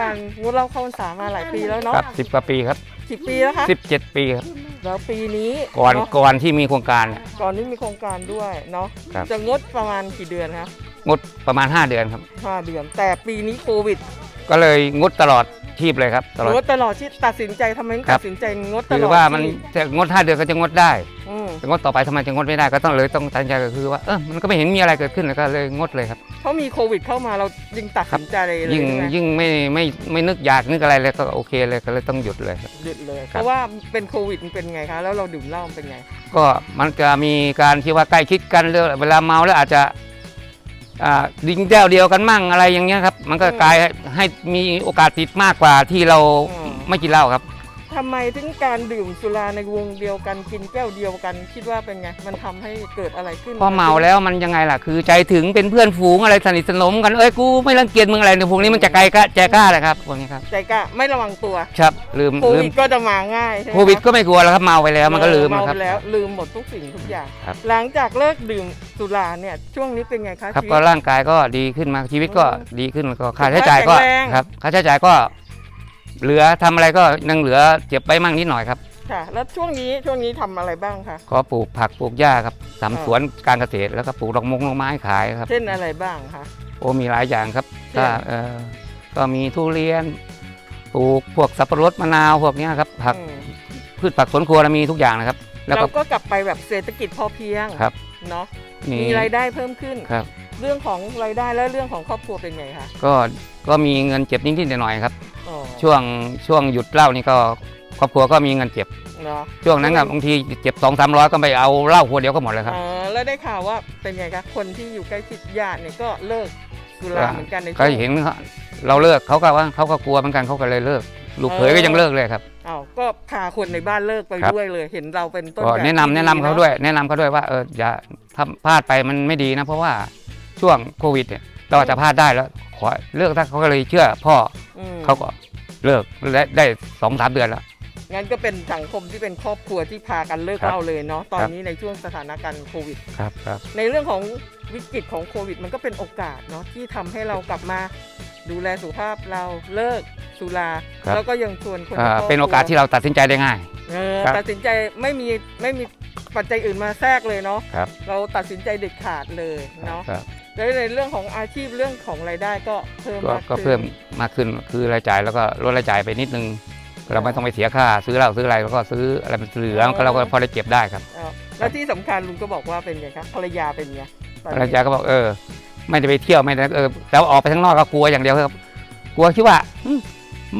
การงดเหล้าเข้าพรรษามาหลายปีแล้วเนาะครับสิบกว่าปีครับกี่ปีแล้วคะสิบเจ็ดปีครับ แล้วปีนี้ก่อนเาะก่อนที่มีโครงการเนี่ย ก่อนนี้มีโครงการด้วยเนาะครับ จะงดประมาณกี่เดือนคะงดประมาณ 5 เดือนครับ ห้าเดือน แต่ปีนี้โควิดก็เลยงดตลอดชีพเลยครับตลอด งดตลอดที่ตัดสินใจทำไมถึงครัตับ ดสินใจงดตลอดคือว่ามันชีพจะงด 5 เดือนก็จะงดได้ อืมแต่ งดต่อไปทำไมจะงดไม่ได้ก็ต้องเลยต้องตัดสินใจก็คือว่าเออมันก็ไม่เห็นมีอะไรเกิดขึ้นแล้วก็เลยงดเลยครับ เพราะมีโควิดเข้ามาเรายิ่งตัดสินใจเลยยิ่งใช่ไหมยิ่งไม่ไม่ไม่นึกอยากนึกอะไรเลยก็โอเคเลยก็เลยต้องหยุดเลยครับ หยุดเลยครับเพราะว่าเป็นโควิดมันเป็นไงคะแล้วเราดื่มเหล้ามันเป็นไง ก็มันจะมีการที่ว่าใกล้ชิดกันเรื่องเวลาเมาแล้วอาจจะอ่าดิ้งแก้วเดียวกันมั่งอะไรอย่างเงี้ยครับ มันก็อืมกลายให้มีโอกาสติดมากกว่าที่เราอืม ไม่กินเหล้าครับ ทำไมถึงการดื่มสุราในวงเดียวกันกินแก้วเดียวกัน คิดว่าเป็นไง มันทำให้เกิดอะไรขึ้นพอเมาแล้วมันยังไงล่ะ คือใจถึงเป็นเพื่อนฝูงอะไรสนิทสนมกัน เอ้ยกูไม่รังเกียจมึงอะไรในยพวกนี้มันจะไกลกะแจกล้าเลยครับพวกนี้ครับ ใจกล้าไม่ระวังตัวครับลืมโคลืวิมดก็จะมาง่ายใช่ไหมโควิดก็ไม่กลัวแล้วครับเมาไปแล้วมันก็ลืมเมานะคไปรับแล้วลืมหมดทุกสิ่งทุกอย่าง ครับ หลังจากเลิกดื่มสุราเนี่ยช่วงนี้เป็นไงคะครับชีวิก็ตร่างกายก็ดีขึ้นมาชีวิตก็อืมดีขึ้นก็ค่าใช้จ่ายก็แข็งแรง ครับค่าใช้จ่ายก็ เหลือทำอะไรก็ยังเหลือเก็บไปมั่งนิดหน่อยครับ ค่ะ แล้วช่วงนี้ช่วงนี้ทำอะไรบ้างคะ ก็ปลูกผักปลูกหญ้าครับอ่าทำสวนการเกษตรแล้วก็ปลูกดอกมงดอกไม้ขายครับ เช่นอะไรบ้างคะ โอ้มีหลายอย่างครับเช่น ก็เออก็มีทุเรียน ปลูกพวกสับปะรดมะนาวพวกเนี้ยครับผักอืมพืชผักสวนครัวเรามีทุกอย่างนะครับ แล้วก็เราก็กลับไปแบบเศรษฐกิจพอเพียงครับ เนาะมีมีรายได้เพิ่มขึ้น ครับ เรื่องของรายได้และเรื่องของครอบครัวเป็นไงคะก็ก็มีเงินเก็บนิดๆหน่อยๆครับ อ๋อช่วงช่วงหยุดเหล้านี่ก็ครอบครัวก็มีเงินเก็บ เนาะ ช่วงนั้นครับบางทีเจ็บสองสามร้อยก็ไปเอาเหล้าขวดเดียวก็หมดเลยครับ อ๋อแล้วได้ข่าวว่าเป็นไงคะคนที่อยู่ใกล้ชิดญาติเนี่ยก็เลิกสุราเหมือนกันในก็ช่วงเห็นเราเลิกเขาก็ว่าเขาก็กลัวเหมือนกันเขาก็เลยเลิก ลูกเขยก็ยังเลิกเลยครับ อ้าวก็พาคนในบ้านเลิกไปครับ ด้วยเลย เห็นเราเป็นต้นก็แบบแนะนำที่แนะนำเขาอะด้วย แนะนำเขาด้วยว่าเอออย่าถ้าพลาดไปมันไม่ดีนะ เพราะว่า ช่วงโควิดเนี่ยเราอาจจะพลาดได้แล้วขอเลิกถ้าเขาก็เลยเชื่อพ่ออืมเขาก็เลิกได้ได้สองสามเดือนแล้ว งั้นก็เป็นสังคมที่เป็นครอบครัวที่พากันเลิกครับเหล้าเลยเนาะตอนครับ นี้ในช่วงสถานการณ์โควิด ครับครับ ในเรื่องของวิกฤตของโควิด มันก็เป็นโอกาสเนาะที่ทำให้เรากลับมา ดูแลสุขภาพเราเลิกสุราครับ แล้วก็ยังชวนคนอ่าในครบครัวเป็นโอกาสที่เราตัดสินใจได้ง่าย เออครับตัดสินใจไม่มีไม่มีปัจจัยอื่นมาแทรกเลยเนาะครับ เราตัดสินใจเด็ดขาดเลยเนาะ ครับ แล้วในเรื่องของอาชีพเรื่องของรายได้ก็เพิ่มก็มากก็ขึ้นเพิ่มมากขึ้นคือรายจ่ายแล้วก็ลดรายจ่ายไปนิดนึงเราไม่ต้องไปเสียค่าซื้อเหล้าซื้ออะไรแล้วก็ซื้ออะไรมันเหลือก็เราก็พอได้เก็บได้ครับเออแล้วที่สำคัญลุงก็บอกว่าเป็นไงครับภรรยาเป็นไงตอนภรนี้รยาก็บอกเออ ไม่ได้ไปเที่ยวไม่ได้เออแต่ว่าออกไปข้างนอกก็กลัวอย่างเดียวครับ กลัวคิดว่าอืม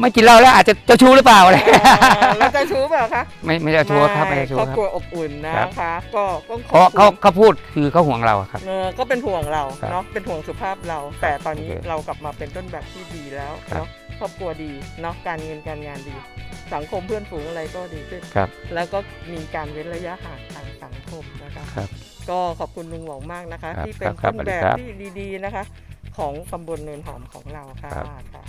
ไม่กินเหล้าแล้วอาจจะเจ้าชู้หรือเปล่าอะไรเออแล้วเจะชู้เปล่าคะไม่ไม่เจ้าชู้ครับไม่เจ้าชู้ครอบครัคบรัวอบอุ่นนะคะก็ก็ขเพราะอบเขาคุณเขาพูดคือเขาห่วงเราครับ เออก็เป็นห่วงเราครับเนาะเป็นห่วงสุขภาพเรา แต่ตอนนี้โอเคเรากลับมาเป็นต้นแบบที่ดีแล้วครับ เนาะครอบครัวดีเนาะการเงินการงานดี สังคมเพื่อนฝูงอะไรก็ดีขึ้น ครับ แล้วก็มีการเว้นระยะห่างทางสังคมนะคะครับก็ขอบคุณลุงหวองมากนะคะ ครับที่เป็นครับต้นแบบสวัสดีครับที่ดีๆนะคะ ของตำบลเนินหอมของเราค่ะครับ ค่ะ